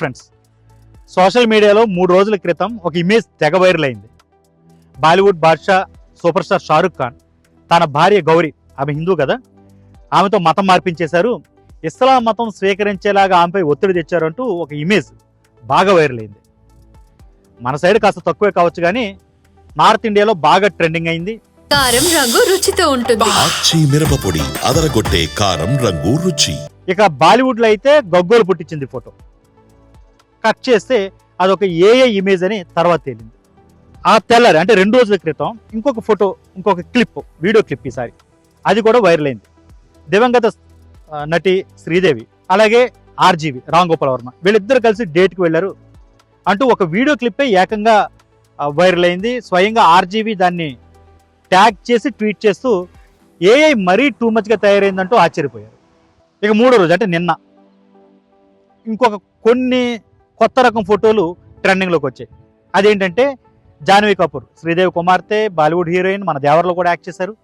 Friends social మీడియాలో మూడు రోజుల క్రితం ఒక ఇమేజ్ తెగ వైరల్ అయింది. Bollywood Badshah super star Shahrukh Khan తన భార్య గౌరీ ఆమె హిందూ కదా ఆమెతో మతం మార్పించేశారు. ఇస్లాం మతం స్వీకరించేలాగా ఆమెపై ఒత్తిడి తెచ్చారంటూ ఒక ఇమేజ్ బాగా వైరల్ అయింది. మన సైడ్ కాస్త తక్కువే కావచ్చు కానీ నార్త్ ఇండియాలో బాగా ట్రెండింగ్ అయింది. కారం రంగు రుచితో ఉంటుంది. ఆచి మిరపపొడి అదరగొట్టే కారం రంగు రుచి. ఇక బాలీవుడ్లో అయితే గగ్గోలు పుట్టించింది ఫోటో కట్ చేస్తే అదొక ఏఏ ఇమేజ్ అని తర్వాత తేలింది. ఆ తెల్లారి అంటే రెండు రోజుల క్రితం ఇంకొక ఫోటో ఇంకొక క్లిప్ వీడియో క్లిప్ ఈసారి. అది కూడా వైరల్ అయింది. దివంగత నటి శ్రీదేవి అలాగే ఆర్జీవి రామ్ వర్మ వీళ్ళిద్దరు కలిసి డేట్కి వెళ్ళారు. అంటూ ఒక వీడియో క్లిప్పే ఏకంగా వైరల్ అయింది. స్వయంగా ఆర్జీవి దాన్ని ట్యాగ్ చేసి ట్వీట్ చేస్తూ ఏఐ మరీ టూ మచ్గా తయారైందంటూ ఆశ్చర్యపోయారు. ఇక మూడో రోజు అంటే నిన్న. ఇంకొక కొన్ని కొత్త రకం ఫోటోలు ట్రెండింగ్లోకి వచ్చాయి. అదేంటంటే జాన్వీ కపూర్ శ్రీదేవి కుమార్తె బాలీవుడ్ హీరోయిన్ మన దేవర్లో కూడా యాక్ట్ చేశారు.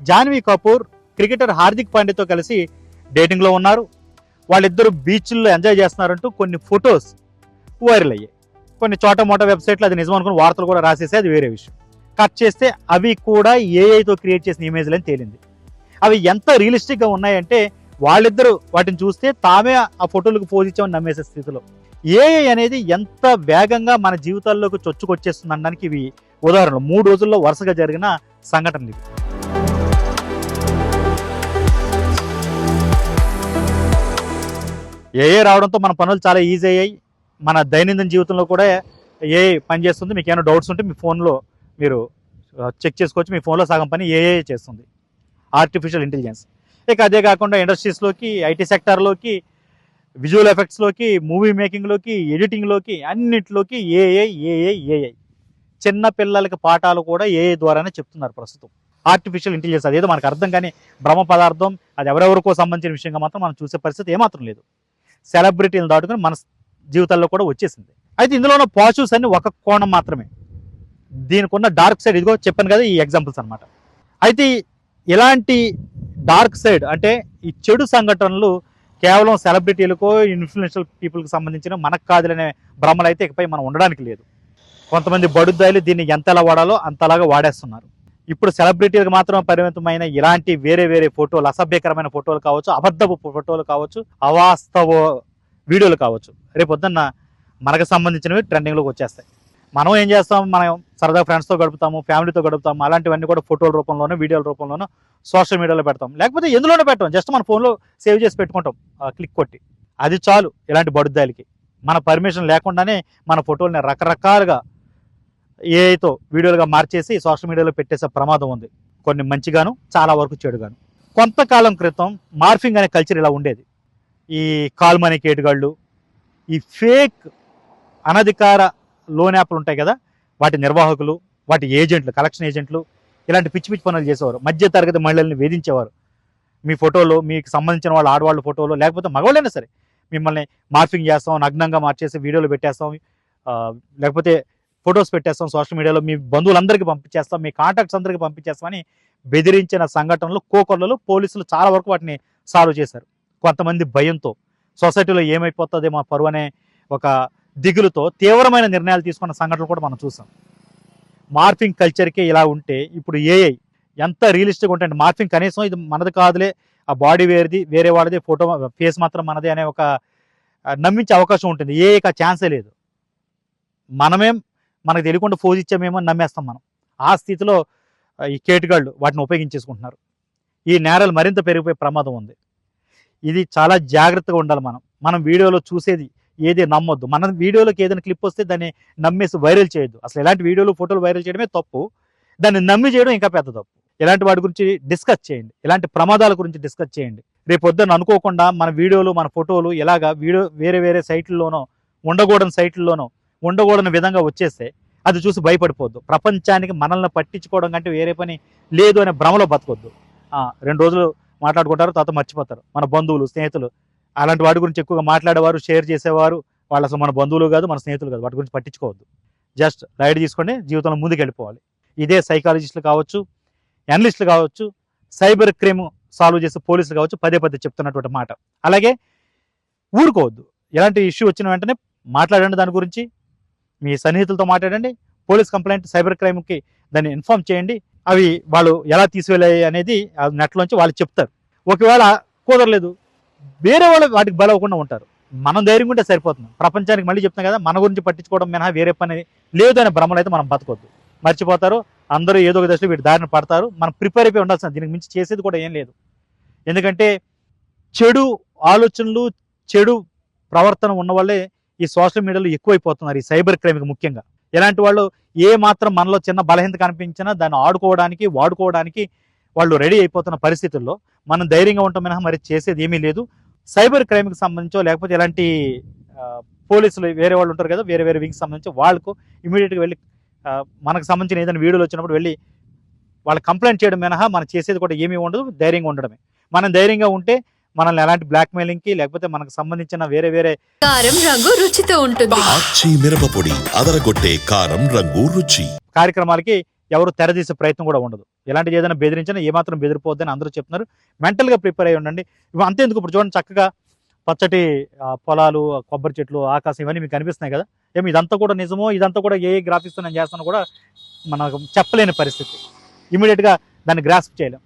జాన్వీ కపూర్ క్రికెటర్ హార్దిక్ పాండ్యతో కలిసి డేటింగ్లో ఉన్నారు. వాళ్ళిద్దరూ బీచ్ల్లో ఎంజాయ్ చేస్తున్నారంటూ కొన్ని ఫొటోస్ వైరల్ అయ్యాయి. కొన్ని చోట మోట వెబ్సైట్లు అది నిజం అనుకుని వార్తలు కూడా రాసేసి అది వేరే విషయం. కట్ చేస్తే అవి కూడా ఏఐతో క్రియేట్ చేసిన ఇమేజ్లు అని తేలింది. అవి ఎంత రియలిస్టిక్గా ఉన్నాయంటే వాళ్ళిద్దరూ వాటిని చూస్తే తామే ఆ ఫోటోలకు పోజ్ ఇచ్చామని నమ్మేసే స్థితిలో. ఏఐ అనేది ఎంత వేగంగా మన జీవితాల్లోకి చొచ్చుకొచ్చేస్తుంది అనడానికి ఇవి ఉదాహరణలు. మూడు రోజుల్లో వరుసగా జరిగిన సంఘటనలు ఇవి. ఏఐ రావడంతో మన పనులు చాలా ఈజీ అయ్యాయి. మన దైనందిన జీవితంలో కూడా ఏఐ పనిచేస్తుంది. మీకు ఏమైనా డౌట్స్ ఉంటే మీ ఫోన్లో మీరు చెక్ చేసుకోవచ్చు. మీ ఫోన్లో సగం పని ఏఐ చేస్తుంది. ఆర్టిఫిషియల్ ఇంటెలిజెన్స్ ఇక అదే కాకుండా ఇండస్ట్రీస్లోకి ఐటీ సెక్టార్లోకి విజువల్ ఎఫెక్ట్స్లోకి మూవీ మేకింగ్లోకి ఎడిటింగ్లోకి అన్నిట్లోకి ఏఐ ఏఐ ఏఐ చిన్న పిల్లలకి పాఠాలు కూడా ఏఐ ద్వారానే చెప్తున్నారు ప్రస్తుతం. ఆర్టిఫిషియల్ ఇంటెలిజెన్స్ అదేదో మనకు అర్థం కానీ భ్రమ పదార్థం అది ఎవరెవరికో సంబంధించిన విషయంగా మాత్రం మనం చూసే పరిస్థితి ఏమాత్రం లేదు. సెలబ్రిటీలు దాటుకుని మన జీవితాల్లో కూడా వచ్చేసింది. అయితే ఇందులో ఉన్న పాజిటివ్స్ అన్ని ఒక కోణం మాత్రమే. దీనికి ఉన్న డార్క్ సైడ్ ఇదిగో చెప్పాను కదా ఈ ఎగ్జాంపుల్స్ అన్నమాట. అయితే ఇలాంటి డార్క్ సైడ్ అంటే ఈ చెడు సంఘటనలు కేవలం సెలబ్రిటీలకు ఇన్ఫ్లుయెన్షియల్ పీపుల్కి సంబంధించిన మనకు కాదులనే భ్రమలు అయితే ఇకపై మనం ఉండడానికి లేదు. కొంతమంది బడుద్దాయిలు దీన్ని ఎంతలా వాడాలో అంతలాగా వాడేస్తున్నారు. ఇప్పుడు సెలబ్రిటీలకు మాత్రం పరిమితమైన ఇలాంటి వేరే వేరే ఫోటోలు అసభ్యకరమైన ఫోటోలు కావచ్చు అబద్ధపు ఫోటోలు కావచ్చు అవాస్తవ వీడియోలు కావచ్చు. రేపు పొద్దున్న మనకు సంబంధించినవి ట్రెండింగ్లోకి వచ్చేస్తాయి. మనం ఏం చేస్తాం? మనం సరదా ఫ్రెండ్స్తో గడుపుతాము ఫ్యామిలీతో గడుపుతాము అలాంటివన్నీ కూడా ఫోటోల రూపంలోనూ వీడియోల రూపంలోనూ సోషల్ మీడియాలో పెడతాం. లేకపోతే ఎందులోనే పెట్టాం. జస్ట్ మన ఫోన్లో సేవ్ చేసి పెట్టుకుంటాం. క్లిక్ కొట్టి. అది చాలు ఇలాంటి బడుద్దాలకి మన పర్మిషన్ లేకుండానే మన ఫోటోల్ని రకరకాలుగా ఏఐతో వీడియోలుగా మార్చేసి సోషల్ మీడియాలో పెట్టేసే ప్రమాదం ఉంది. కొన్ని మంచిగాను చాలా వరకు చెడుగాను. కొంతకాలం క్రితం మార్ఫింగ్ అనే కల్చర్ ఇలా ఉండేది. ఈ కాల్మనీ కేటుగాళ్ళు ఈ ఫేక్ అనధికార లోన్ యాప్లు ఉంటాయి కదా వాటి నిర్వాహకులు వాటి ఏజెంట్లు కలెక్షన్ ఏజెంట్లు ఇలాంటి పిచ్చి పిచ్చి పనులు చేసేవారు. మధ్య తరగతి మహిళల్ని వేధించేవారు. మీ ఫోటోలు మీకు సంబంధించిన వాళ్ళ ఆడవాళ్ళ ఫోటోలు లేకపోతే మగవాళ్ళైనా సరే మిమ్మల్ని మార్ఫింగ్ చేస్తాం నగ్నంగా మార్చేసి వీడియోలు పెట్టేస్తాం లేకపోతే ఫొటోస్ పెట్టేస్తాం సోషల్ మీడియాలో మీ బంధువులందరికీ పంపించేస్తాం మీ కాంటాక్ట్స్ అందరికీ పంపించేస్తామని బెదిరించిన సంఘటనలు కోకొల్లలు పోలీసులు చాలా వరకు వాటిని సాల్వ్ చేశారు. కొంతమంది భయంతో. సొసైటీలో ఏమైపోతుంది మా పరువు అనే ఒక దిగులుతో తీవ్రమైన నిర్ణయాలు తీసుకున్న సంఘటనలు కూడా మనం చూసాం. మార్ఫింగ్ కల్చర్కే ఇలా ఉంటే ఇప్పుడు ఏఐ ఎంత రియలిస్టిక్ ఉంటే మార్ఫింగ్ కనీసం ఇది మనది కాదులే ఆ బాడీ వేరేది వేరే వాళ్ళది ఫోటో ఫేస్ మాత్రం మనదే అనే ఒక నమ్మించే అవకాశం ఉంటుంది. ఏఐకి ఆ ఛాన్సే లేదు. మనమేం మనకు తెలియకుండా ఫోజ్ ఇచ్చామేమో నమ్మేస్తాం మనం. ఆ స్థితిలో ఈ కేటుగాళ్ళు వాటిని ఉపయోగించేసుకుంటున్నారు. ఈ నేరాలు మరింత పెరిగిపోయే ప్రమాదం ఉంది. ఇది చాలా జాగ్రత్తగా ఉండాలి మనం. మనం వీడియోలో చూసేది ఏది నమ్మొద్దు. మన వీడియోలోకి ఏదైనా క్లిప్ వస్తే దాన్ని నమ్మేసి వైరల్ చేయొద్దు. అసలు ఇలాంటి వీడియోలు ఫోటోలు వైరల్ చేయడమే తప్పు. దాన్ని నమ్మి చేయడం ఇంకా పెద్ద తప్పు. ఇలాంటి వాటి గురించి డిస్కస్ చేయండి. ఇలాంటి ప్రమాదాల గురించి డిస్కస్ చేయండి. రేపు అనుకోకుండా మన వీడియోలు మన ఫోటోలు ఇలాగా వీడియో వేరే వేరే సైట్లలోనో ఉండకూడని సైట్లలోనో ఉండకూడని విధంగా వచ్చేస్తే అది చూసి భయపడిపోద్దు. ప్రపంచానికి మనల్ని పట్టించుకోవడం కంటే వేరే పని లేదు అనే భ్రమలో బతకొద్దు. రెండు రోజులు మాట్లాడుకుంటారు తర్వాత మర్చిపోతారు. మన బంధువులు స్నేహితులు అలాంటి వాటి గురించి ఎక్కువగా మాట్లాడేవారు షేర్ చేసేవారు. వాళ్ళు అసలు మన బంధువులు కాదు మన స్నేహితులు కాదు. వాటి గురించి పట్టించుకోవద్దు. జస్ట్ లైట్ తీసుకొని జీవితంలో ముందుకు వెళ్ళిపోవాలి ఇదే సైకాలజిస్టులు కావచ్చు అనలిస్టులు కావచ్చు సైబర్ క్రైమ్ సాల్వ్ చేసే పోలీసులు కావచ్చు పదే పదే చెప్తున్నటువంటి మాట. అలాగే ఊరుకోవద్దు. ఎలాంటి ఇష్యూ వచ్చిన వెంటనే మాట్లాడండి దాని గురించి. మీ సన్నిహితులతో మాట్లాడండి. పోలీస్ కంప్లైంట్ సైబర్ క్రైమ్కి దాన్ని ఇన్ఫామ్ చేయండి. అవి వాళ్ళు ఎలా తీసుకెళ్ళాయి అనేది నెట్లోంచి వాళ్ళు చెప్తారు. ఒకవేళ కుదరలేదు వేరే వాళ్ళు వాటికి బలవకుండా ఉంటారు. మనం ధైర్యం ఉంటే సరిపోతుంది. ప్రపంచానికి మళ్ళీ చెప్తాం కదా మన గురించి పట్టించుకోవడం మినహా వేరే పని లేదు అనే భ్రమలు అయితే మనం బతకొద్దు. మర్చిపోతారు. అందరూ ఏదో ఒక దశలో వీటి దారిన పడతారు. మనం ప్రిపేర్ అయిపోయి ఉండాల్సిన దీనికి మించి చేసేది కూడా ఏం లేదు. ఎందుకంటే చెడు ఆలోచనలు చెడు ప్రవర్తన ఉన్న వాళ్ళే ఈ సోషల్ మీడియాలో ఎక్కువైపోతున్నారు. ఈ సైబర్ క్రైమ్కి ముఖ్యంగా. ఇలాంటి వాళ్ళు ఏ మాత్రం మనలో చిన్న బలహీనత కనిపించినా దాన్ని ఆడుకోవడానికి వాడుకోవడానికి వాళ్ళు రెడీ అయిపోతున్న పరిస్థితుల్లో మనం ధైర్యంగా ఉంటాం మినహా మరి చేసేది ఏమీ లేదు. సైబర్ క్రైమ్కి సంబంధించో లేకపోతే ఇలాంటి ఆ, పోలీసులు వేరే వాళ్ళు ఉంటారు కదా వేరే వేరే వింగ్కి సంబంధించి వాళ్ళకు ఇమీడియట్గా వెళ్ళి మనకు సంబంధించిన ఏదైనా వీడియోలు వచ్చినప్పుడు వెళ్ళి వాళ్ళు కంప్లైంట్ చేయడం మినహా మనం చేసేది కూడా ఏమీ ఉండదు ధైర్యంగా ఉండడమే. మనం ధైర్యంగా ఉంటే మనల్ని ఎలాంటి బ్లాక్మెయిలింగ్కి లేకపోతే మనకు సంబంధించిన వేరే వేరే కారం రంగు రుచితో ఉంటుంది. అదరగొట్టే కారం రంగు రుచి. కార్యక్రమాలకి ఎవరు తెరదీసే ప్రయత్నం కూడా ఉండదు. ఎలాంటి ఏదైనా బెదిరించినా ఏమాత్రం బెదిరిపోద్దని అందరూ చెప్తున్నారు. మెంటల్గా ప్రిపేర్ అయ్యి ఉండండి. ఇవి అంతేందుకు ఇప్పుడు చూడండి చక్కగా పచ్చటి పొలాలు కొబ్బరి చెట్లు ఆకాశం ఇవన్నీ మీకు కనిపిస్తున్నాయి కదా. ఏమి ఇదంతా కూడా నిజమో ఇదంతా కూడా ఏ గ్రాఫిక్స్ నేను చేస్తానో కూడా మనకు చెప్పలేని పరిస్థితి. ఇమీడియట్గా దాన్ని గ్రాస్ప్ చేయలేం.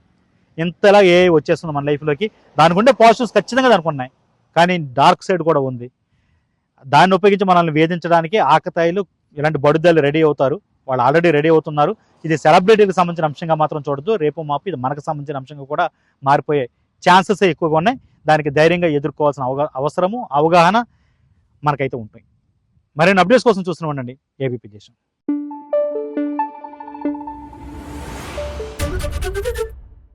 ఇంతలా ఏ వచ్చేస్తుంది మన లైఫ్లోకి దానికి ఉండే పాజిటివ్స్ ఖచ్చితంగా దానికి ఉన్నాయి. కానీ డార్క్ సైడ్ కూడా ఉంది. దాన్ని ఉపయోగించి మనల్ని వేధించడానికి ఆకతాయిలు ఇలాంటి బడుదలు రెడీ అవుతారు. వాళ్ళు ఆల్రెడీ రెడీ అవుతున్నారు. ఇది సెలబ్రిటీకి సంబంధించిన అంశంగా మాత్రం చూడదు రేపు మాపు ఇది మనకు సంబంధించిన అంశంగా కూడా మారిపోయే ఛాన్సెస్ ఎక్కువగా ఉన్నాయి. దానికి ధైర్యంగా ఎదుర్కోవాల్సిన అవగా అవసరము అవగాహన మనకైతే ఉంటాయి మరిన్ని అప్డేట్స్ కోసం చూస్తూనే ఉండండి. ఏబీపీ దేశం.